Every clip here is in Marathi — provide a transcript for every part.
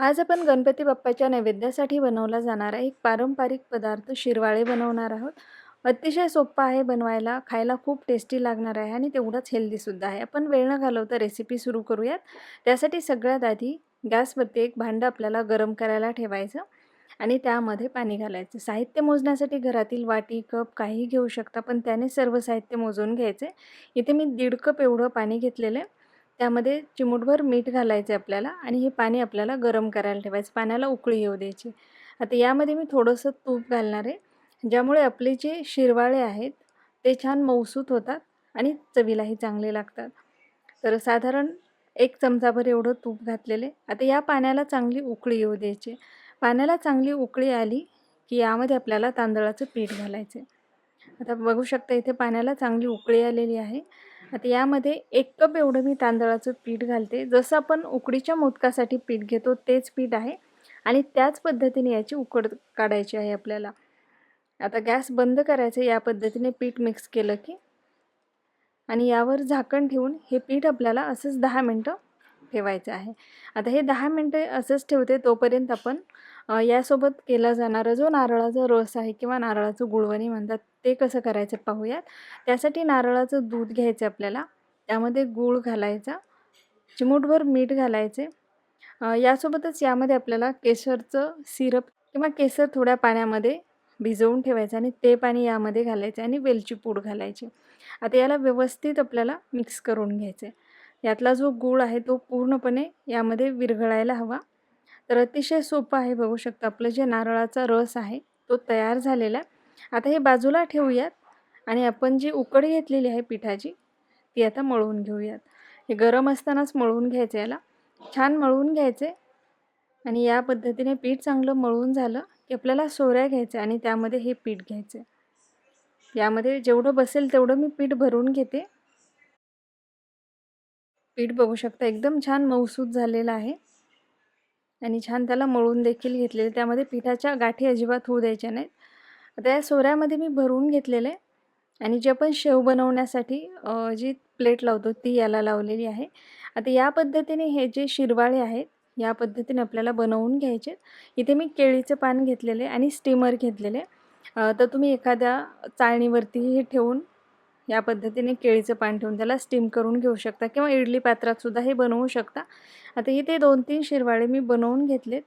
आज आपण गणपती बाप्पाच्या नैवेद्यासाठी बनवला जाणारा एक पारंपरिक पदार्थ शिरवाळे बनवणार आहोत. अतिशय सोप्पा आहे बनवायला खायला खूप टेस्टी लागणार आहे आणि तेवढंच हेल्दीसुद्धा आहे. आपण वेळ न घालवता रेसिपी सुरू करूयात. त्यासाठी सगळ्यात आधी गॅसवरती एक भांडं आपल्याला गरम करायला ठेवायचं आणि त्यामध्ये पाणी घालायचं. साहित्य मोजण्यासाठी घरातील वाटी कप काहीही घेऊ शकता पण त्याने सर्व साहित्य मोजून घ्यायचे. इथे मी दीड कप एवढं पाणी घेतलेलं आहे. त्यामध्ये चिमूटभर मीठ घालायचं आहे आपल्याला आणि हे पाणी आपल्याला गरम करायला ठेवायचं पाण्याला उकळी येऊ द्यायची. आता यामध्ये मी थोडंसं तूप घालणार आहे ज्यामुळे आपले जे शिरवाळे आहेत ते छान मऊसूत होतात आणि चवीलाही चांगले लागतात. तर साधारण एक चमचाभर एवढं तूप घातलेले आता या पाण्याला चांगली उकळी येऊ द्यायची. पाण्याला चांगली उकळी आली की यामध्ये आपल्याला तांदळाचं पीठ घालायचं आता बघू शकता इथे पाण्याला चांगली उकळी आलेली आहे. आता यामध्ये एक कप एवढं मी तांदळाचं पीठ घालते. जसं आपण उकडीच्या मोदकासाठी पीठ घेतो तेच पीठ आहे. आणि त्याच पद्धतीने याची उकड काढायची आहे आपल्याला. आता गॅस बंद करायचं या पद्धतीने पीठ मिक्स केलं की. आणि यावर झाकण ठेवून हे पीठ आपल्याला असंच दहा मिनटं ठेवायचं आहे. आता हे दहा मिनटं असंच ठेवते तोपर्यंत आपण यासोबत केला जाणारा जो नारळाचा रस आहे किंवा नारळाचं गुळवणी म्हणतात ते कसं करायचं पाहूयात. त्यासाठी नारळाचं दूध घ्यायचं आपल्याला. त्यामध्ये गूळ घालायचा चिमूटभर मीठ घालायचे. यासोबतच यामध्ये आपल्याला केसरचं सिरप किंवा केसर थोड्या पाण्यामध्ये भिजवून ठेवायचं आणि ते पाणी यामध्ये घालायचं आणि वेलची पूड घालायची. आता याला व्यवस्थित आपल्याला मिक्स करून घ्यायचं. आहे यातला जो गूळ आहे तो पूर्णपणे यामध्ये विरघळायला हवा. तर अतिशय सोपं आहे बघू शकता. आपलं जे नारळाचा रस आहे तो तयार झालेला आता हे बाजूला ठेवूयात आणि आपण जी उकड घेतलेली आहे पिठाची ती आता मळवून घेऊयात. हे गरम असतानाच मळवून घ्यायचं याला. छान मळवून घ्यायचे आणि या पद्धतीने पीठ चांगलं मळवून झालं की आपल्याला सोऱ्या घ्यायच्या आणि त्यामध्ये हे पीठ घ्यायचे. यामध्ये जेवढं बसेल तेवढं मी पीठ भरून घेते. पीठ बघू शकता एकदम छान मऊसूत झालेलं आहे. आणि छान त्याला मळून देखील घेतलेले. त्यामध्ये पिठाच्या गाठी अजिबात होऊ द्यायच्या नाहीत. आता या सोऱ्यामध्ये मी भरून घेतलेले आणि जे आपण शेव बनवण्यासाठी जी प्लेट लावतो ती याला लावलेली आहे. आता या पद्धतीने हे जे शिरवाळे आहेत या पद्धतीने आपल्याला बनवून घ्यायचे. इथे मी केळीचं पान घेतलेले आणि स्टीमर घेतलेले. तर तुम्ही एखाद्या चाळणीवरती हे ठेवून या पद्धतीने केळीचं पान ठेवून त्याला स्टीम करून घेऊ शकता किंवा इडली पात्रातसुद्धा हे बनवू शकता. आता इथे दोन तीन शिरवाळे मी बनवून घेतलेत.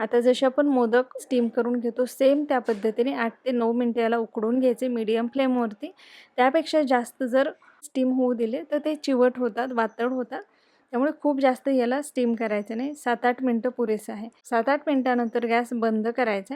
आता जसे आपण मोदक स्टीम करून घेतो सेम त्या पद्धतीने आठ ते नऊ मिनटं याला उकडून घ्यायचे मीडियम फ्लेमवरती त्यापेक्षा जास्त जर स्टीम होऊ दिले तर ते चिवट होतात वातड होतात. त्यामुळे खूप जास्त याला स्टीम करायचं नाही. सात आठ मिनटं पुरेसं आहे. सात आठ मिनटानंतर गॅस बंद करायचा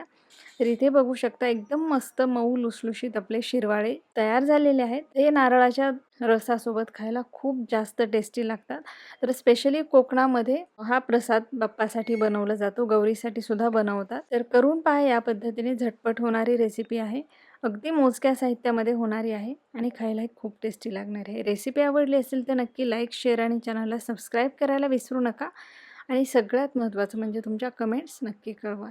तर इथे बघू शकता एकदम मस्त मऊ लुसलुशीत आपले शिरवाळे तयार झालेले आहेत. हे नारळाच्या रसासोबत खायला खूप जास्त टेस्टी लागतात. तर स्पेशली कोकणामध्ये हा प्रसाद बाप्पासाठी बनवला जातो. गौरीसाठी सुद्धा बनवतात. तर करून पहा या पद्धतीने झटपट होणारी रेसिपी आहे. अगदी मोजक्या साहित्यामध्ये होणारी आहे आणि खायलाही खूप टेस्टी लागणार आहे. रेसिपी आवडली असेल तर नक्की लाईक शेअर आणि चॅनलला सबस्क्राईब करायला विसरू नका. आणि सगळ्यात महत्त्वाचं म्हणजे तुमच्या कमेंट्स नक्की कळवा.